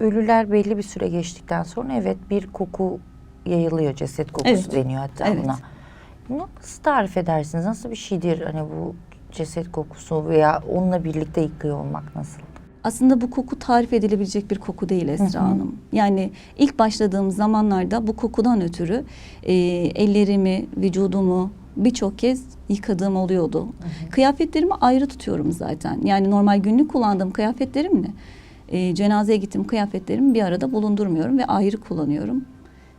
ölüler belli bir süre geçtikten sonra evet bir koku yayılıyor. Ceset kokusu Evet. deniyor hatta Evet. buna. Nasıl tarif edersiniz? Nasıl bir şeydir hani bu ceset kokusu veya onunla birlikte yıkıyor olmak nasıl? Aslında bu koku tarif edilebilecek bir koku değil Esra Hanım. Yani ilk başladığım zamanlarda bu kokudan ötürü e, ellerimi, vücudumu birçok kez yıkadığım oluyordu. Kıyafetlerimi ayrı tutuyorum zaten. Yani normal günlük kullandığım kıyafetlerimle e, cenazeye gittiğim kıyafetlerimi bir arada bulundurmuyorum ve ayrı kullanıyorum.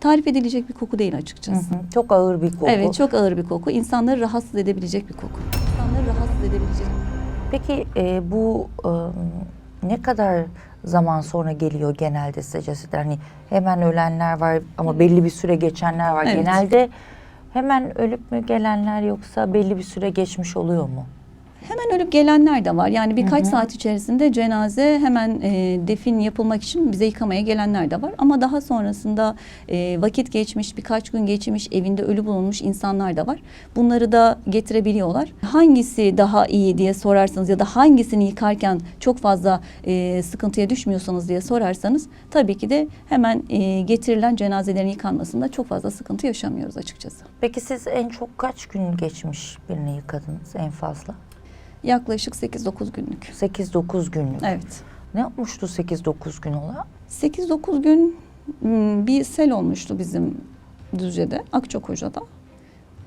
Tarif edilecek bir koku değil açıkçası. Hı hı. Çok ağır bir koku. Evet çok ağır bir koku. İnsanları rahatsız edebilecek bir koku. İnsanları rahatsız edebilecek. Peki e, bu e, ne kadar zaman sonra geliyor genelde size cesetler? Hani hemen ölenler var ama belli bir süre geçenler var. Evet. Genelde hemen ölüp mü gelenler yoksa belli bir süre geçmiş oluyor mu? Hemen ölüp gelenler de var. Yani birkaç saat içerisinde cenaze hemen e, defin yapılmak için bize yıkamaya gelenler de var. Ama daha sonrasında e, vakit geçmiş, birkaç gün geçmiş, evinde ölü bulunmuş insanlar da var. Bunları da getirebiliyorlar. Hangisi daha iyi diye sorarsanız ya da hangisini yıkarken çok fazla e, sıkıntıya düşmüyorsanız diye sorarsanız tabii ki de hemen e, getirilen cenazelerin yıkanmasında çok fazla sıkıntı yaşamıyoruz açıkçası. Peki siz en çok kaç gün geçmiş birini yıkadınız en fazla? Yaklaşık 8-9 günlük. 8-9 günlük. Evet. Ne yapmıştı 8-9 gün ola? 8-9 gün m, bir sel olmuştu bizim Düzce'de, Akçakoca'da.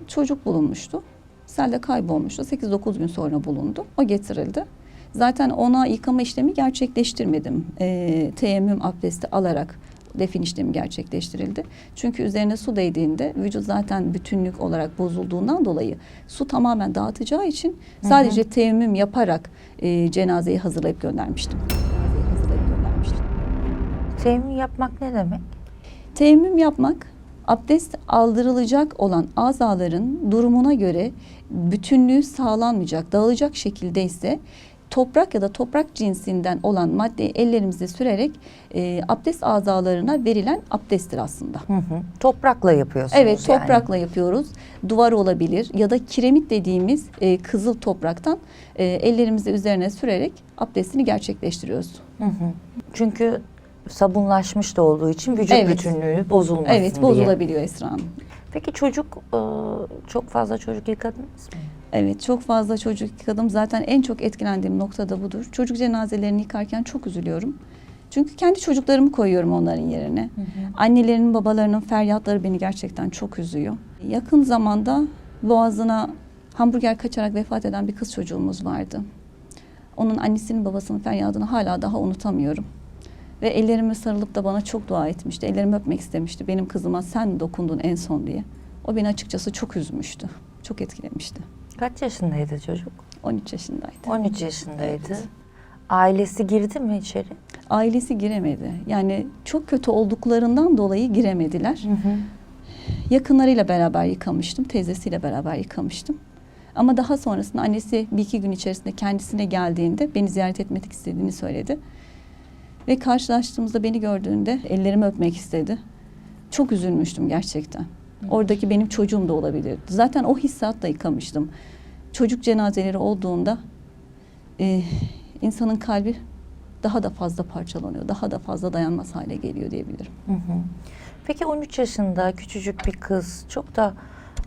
Çocuk bulunmuştu. Selde kaybolmuştu. 8-9 gün sonra bulundu. O getirildi. Zaten ona yıkama işlemi gerçekleştirmedim. Ee, teyemmüm abdesti alarak defin işlemi gerçekleştirildi. Çünkü üzerine su değdiğinde vücut zaten bütünlük olarak bozulduğundan dolayı su tamamen dağıtacağı için sadece teyemmüm yaparak e, cenazeyi hazırlayıp göndermiştim. Temin yapmak ne demek? Teyemmüm yapmak abdest aldırılacak olan azaların durumuna göre bütünlüğü sağlanmayacak, dağılacak şekilde ise toprak ya da toprak cinsinden olan maddeyi ellerimize sürerek e, abdest azalarına verilen abdesttir aslında. Hı hı. Toprakla yapıyorsunuz Evet yani. toprakla yapıyoruz. Duvar olabilir ya da kiremit dediğimiz e, kızıl topraktan e, ellerimizi üzerine sürerek abdestini gerçekleştiriyoruz. Hı hı. Çünkü sabunlaşmış da olduğu için vücut Evet. bütünlüğü bozulmasın Evet diye. bozulabiliyor Esra Hanım. Peki çocuk e, çok fazla çocuk yıkadınız mı? Evet çok fazla çocuk yıkadım. Zaten en çok etkilendiğim nokta da budur. Çocuk cenazelerini yıkarken çok üzülüyorum. Çünkü kendi çocuklarımı koyuyorum onların yerine. Annelerinin babalarının feryatları beni gerçekten çok üzüyor. Yakın zamanda boğazına hamburger kaçarak vefat eden bir kız çocuğumuz vardı. Onun annesinin babasının feryadını hala daha unutamıyorum. Ve ellerime sarılıp da bana çok dua etmişti. Ellerimi öpmek istemişti. Benim kızıma sen dokundun en son diye. O beni açıkçası çok üzmüştü. Çok etkilemişti. Kaç yaşındaydı çocuk? 13 yaşındaydı. 13 yaşındaydı. Evet. Ailesi girdi mi içeri? Ailesi giremedi. Yani çok kötü olduklarından dolayı giremediler. Yakınlarıyla beraber yıkamıştım. Teyzesiyle beraber yıkamıştım. Ama daha sonrasında annesi bir iki gün içerisinde kendisine geldiğinde beni ziyaret etmek istediğini söyledi. Ve karşılaştığımızda beni gördüğünde ellerimi öpmek istedi. Çok üzülmüştüm gerçekten. Oradaki benim çocuğum da olabilirdi. Zaten o hissiyatla yıkamıştım. Çocuk cenazeleri olduğunda e, insanın kalbi daha da fazla parçalanıyor. Daha da fazla dayanmaz hale geliyor diyebilirim. Hı hı. Peki 13 yaşında küçücük bir kız çok da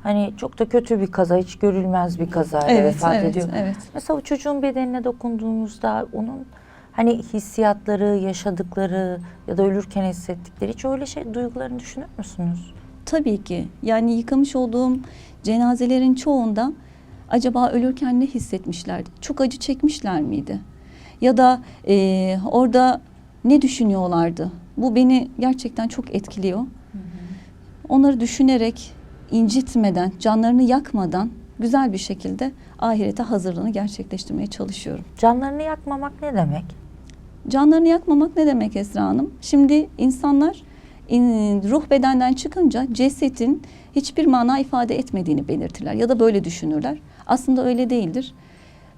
hani çok da kötü bir kaza, hiç görülmez bir kaza vefat evet, ediyor. evet. Mesela o çocuğun bedenine dokunduğunuzda onun hani hissiyatları, yaşadıkları ya da ölürken hissettikleri hiç öyle şey duygularını düşünür müsünüz? Tabii ki. Yani yıkamış olduğum cenazelerin çoğunda acaba ölürken ne hissetmişlerdi? Çok acı çekmişler miydi? Ya da e, orada ne düşünüyorlardı? Bu beni gerçekten çok etkiliyor. Onları düşünerek, incitmeden, canlarını yakmadan güzel bir şekilde ahirete hazırlığını gerçekleştirmeye çalışıyorum. Canlarını yakmamak ne demek? Canlarını yakmamak ne demek Esra Hanım? Şimdi insanlar in- ruh bedenden çıkınca cesetin hiçbir mana ifade etmediğini belirtirler ya da böyle düşünürler. Aslında öyle değildir.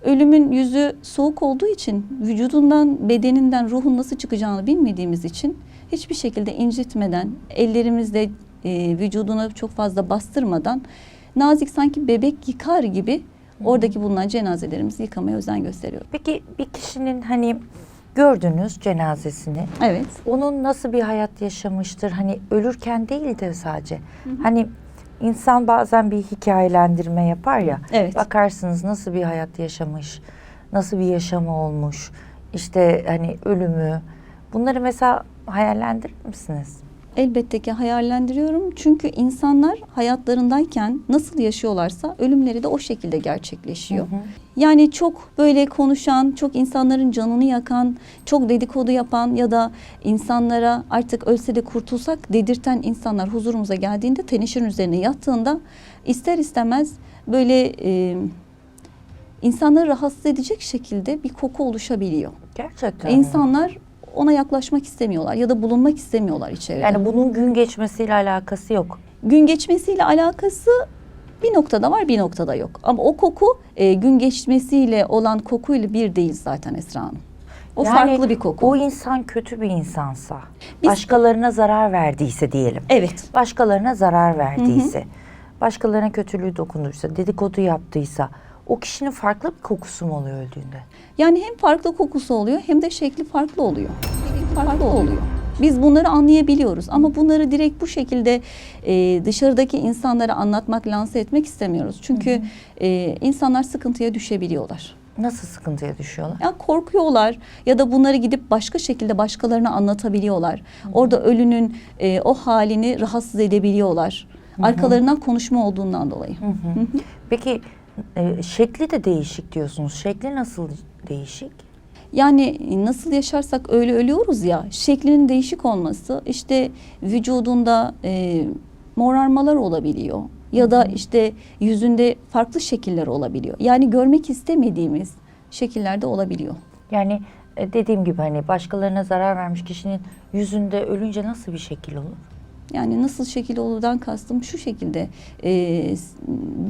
Ölümün yüzü soğuk olduğu için vücudundan, bedeninden ruhun nasıl çıkacağını bilmediğimiz için hiçbir şekilde incitmeden, ellerimizle e, vücuduna çok fazla bastırmadan nazik sanki bebek yıkar gibi oradaki bulunan cenazelerimizi yıkamaya özen gösteriyor. Peki bir kişinin hani gördünüz cenazesini. Evet. Onun nasıl bir hayat yaşamıştır? Hani ölürken değil de sadece. Hani insan bazen bir hikayelendirme yapar ya. Evet. Bakarsınız nasıl bir hayat yaşamış, nasıl bir yaşamı olmuş. İşte hani ölümü. Bunları mesela hayallendirir misiniz? Elbette ki hayallendiriyorum. Çünkü insanlar hayatlarındayken nasıl yaşıyorlarsa ölümleri de o şekilde gerçekleşiyor. Hı hı. Yani çok böyle konuşan, çok insanların canını yakan, çok dedikodu yapan ya da insanlara artık ölse de kurtulsak dedirten insanlar huzurumuza geldiğinde teneşirin üzerine yattığında ister istemez böyle e, insanları rahatsız edecek şekilde bir koku oluşabiliyor. Gerçekten. mi? İnsanlar ona yaklaşmak istemiyorlar ya da bulunmak istemiyorlar içeride. yani bunun gün geçmesiyle alakası yok. gün geçmesiyle alakası bir noktada var bir noktada yok. Ama o koku e, gün geçmesiyle olan kokuyla bir değil zaten Esra Hanım. O Yani farklı bir koku. O insan kötü bir insansa, Biz- başkalarına zarar verdiyse diyelim. evet. Başkalarına zarar verdiyse, başkalarına kötülüğü dokunduysa, dedikodu yaptıysa o kişinin farklı bir kokusu mu oluyor öldüğünde? Yani hem farklı kokusu oluyor hem de şekli farklı oluyor. Şekli farklı oluyor. Biz bunları anlayabiliyoruz ama bunları direkt bu şekilde e, dışarıdaki insanlara anlatmak, lanse etmek istemiyoruz. Çünkü e, insanlar sıkıntıya düşebiliyorlar. Nasıl sıkıntıya düşüyorlar? Ya korkuyorlar ya da bunları gidip başka şekilde başkalarına anlatabiliyorlar. Orada ölünün e, o halini rahatsız edebiliyorlar. Arkalarından konuşma olduğundan dolayı. Peki e, şekli de değişik diyorsunuz. Şekli nasıl değişik? Yani nasıl yaşarsak öyle ölüyoruz ya. Şeklinin değişik olması işte vücudunda e, morarmalar olabiliyor. Ya da işte yüzünde farklı şekiller olabiliyor. Yani görmek istemediğimiz şekillerde olabiliyor. Yani e, dediğim gibi hani başkalarına zarar vermiş kişinin yüzünde ölünce nasıl bir şekil olur? Yani nasıl şekil olurdan kastım şu şekilde e,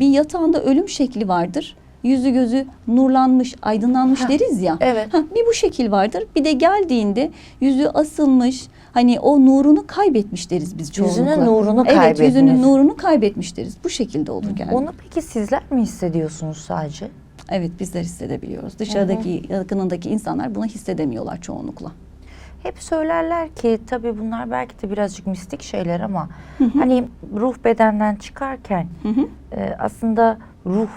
bir yatağında ölüm şekli vardır. Yüzü gözü nurlanmış, aydınlanmış Ha, deriz ya. evet. Ha, bir bu şekil vardır. Bir de geldiğinde yüzü asılmış, hani o nurunu kaybetmiş deriz biz çoğunlukla. Yüzünün nurunu Evet, kaybetmiş. yüzünün nurunu kaybetmiş deriz. Bu şekilde olur yani. Onu peki sizler mi hissediyorsunuz sadece? Evet bizler hissedebiliyoruz. Dışarıdaki yakınındaki insanlar bunu hissedemiyorlar çoğunlukla. Hep söylerler ki tabii bunlar belki de birazcık mistik şeyler ama hani ruh bedenden çıkarken Hı hı. e, aslında ruh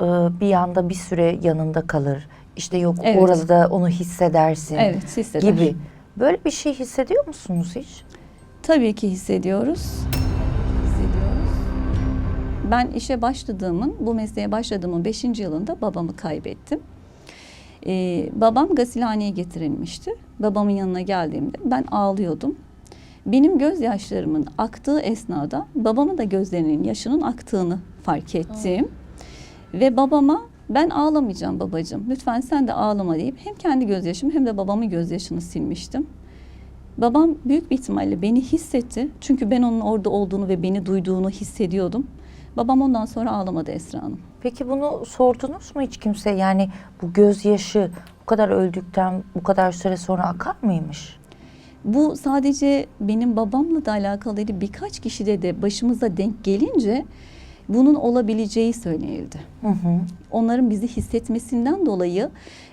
e, bir anda bir süre yanında kalır. İşte yok Evet. orada onu hissedersin Evet hisseder. gibi. Böyle bir şey hissediyor musunuz hiç? Tabii ki hissediyoruz. Hissediyoruz. Ben işe başladığımın, bu mesleğe başladığımın 5. yılında babamı kaybettim. Ee, babam gasilhaneye getirilmişti. Babamın yanına geldiğimde ben ağlıyordum. Benim gözyaşlarımın aktığı esnada babamın da gözlerinin yaşının aktığını fark ettim. Ve babama ben ağlamayacağım babacığım. Lütfen sen de ağlama deyip hem kendi gözyaşımı hem de babamın gözyaşını silmiştim. Babam büyük bir ihtimalle beni hissetti. Çünkü ben onun orada olduğunu ve beni duyduğunu hissediyordum. Babam ondan sonra ağlamadı Esra Hanım. Peki bunu sordunuz mu hiç kimse? Yani bu gözyaşı bu kadar öldükten bu kadar süre sonra akar mıymış? Bu sadece benim babamla da alakalı değil. Birkaç kişide de başımıza denk gelince bunun olabileceği söylenildi. Hı hı. Onların bizi hissetmesinden dolayı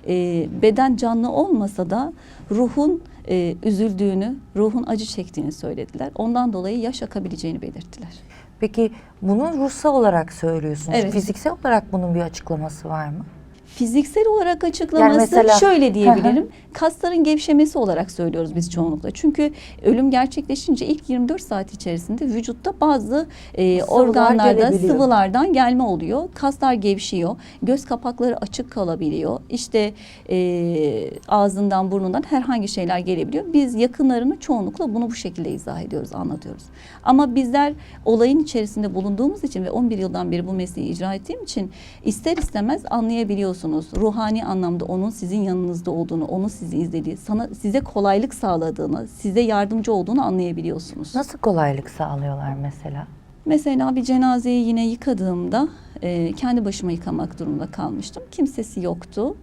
e, beden canlı olmasa da ruhun e, üzüldüğünü, ruhun acı çektiğini söylediler. Ondan dolayı yaş akabileceğini belirttiler. Peki bunu ruhsal olarak söylüyorsunuz. Evet. Fiziksel olarak bunun bir açıklaması var mı? Fiziksel olarak açıklaması mesela- şöyle diyebilirim. Kasların gevşemesi olarak söylüyoruz biz çoğunlukla. Çünkü ölüm gerçekleşince ilk 24 saat içerisinde vücutta bazı e, Sıvılar organlarda sıvılardan gelme oluyor. Kaslar gevşiyor. Göz kapakları açık kalabiliyor. İşte e, ağzından burnundan herhangi şeyler gelebiliyor. Biz yakınlarını çoğunlukla bunu bu şekilde izah ediyoruz, anlatıyoruz. Ama bizler olayın içerisinde bulunduğumuz için ve 11 yıldan beri bu mesleği icra ettiğim için ister istemez anlayabiliyorsunuz. Ruhani anlamda onun sizin yanınızda olduğunu, onun sizi izlediği, sana size kolaylık sağladığını, size yardımcı olduğunu anlayabiliyorsunuz. Nasıl kolaylık sağlıyorlar mesela? Mesela bir cenazeyi yine yıkadığımda e, kendi başıma yıkamak durumunda kalmıştım. Kimsesi yoktu.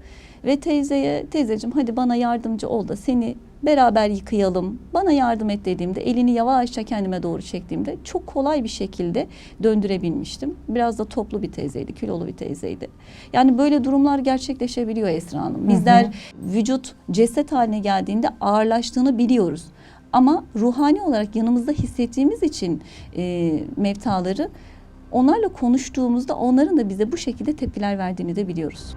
Ve teyzeye, teyzeciğim hadi bana yardımcı ol da seni beraber yıkayalım. Bana yardım et dediğimde elini yavaşça kendime doğru çektiğimde çok kolay bir şekilde döndürebilmiştim. Biraz da toplu bir teyzeydi, kilolu bir teyzeydi. Yani böyle durumlar gerçekleşebiliyor Esra Hanım. Bizler vücut ceset haline geldiğinde ağırlaştığını biliyoruz. Ama ruhani olarak yanımızda hissettiğimiz için e, mevtaları onlarla konuştuğumuzda onların da bize bu şekilde tepkiler verdiğini de biliyoruz.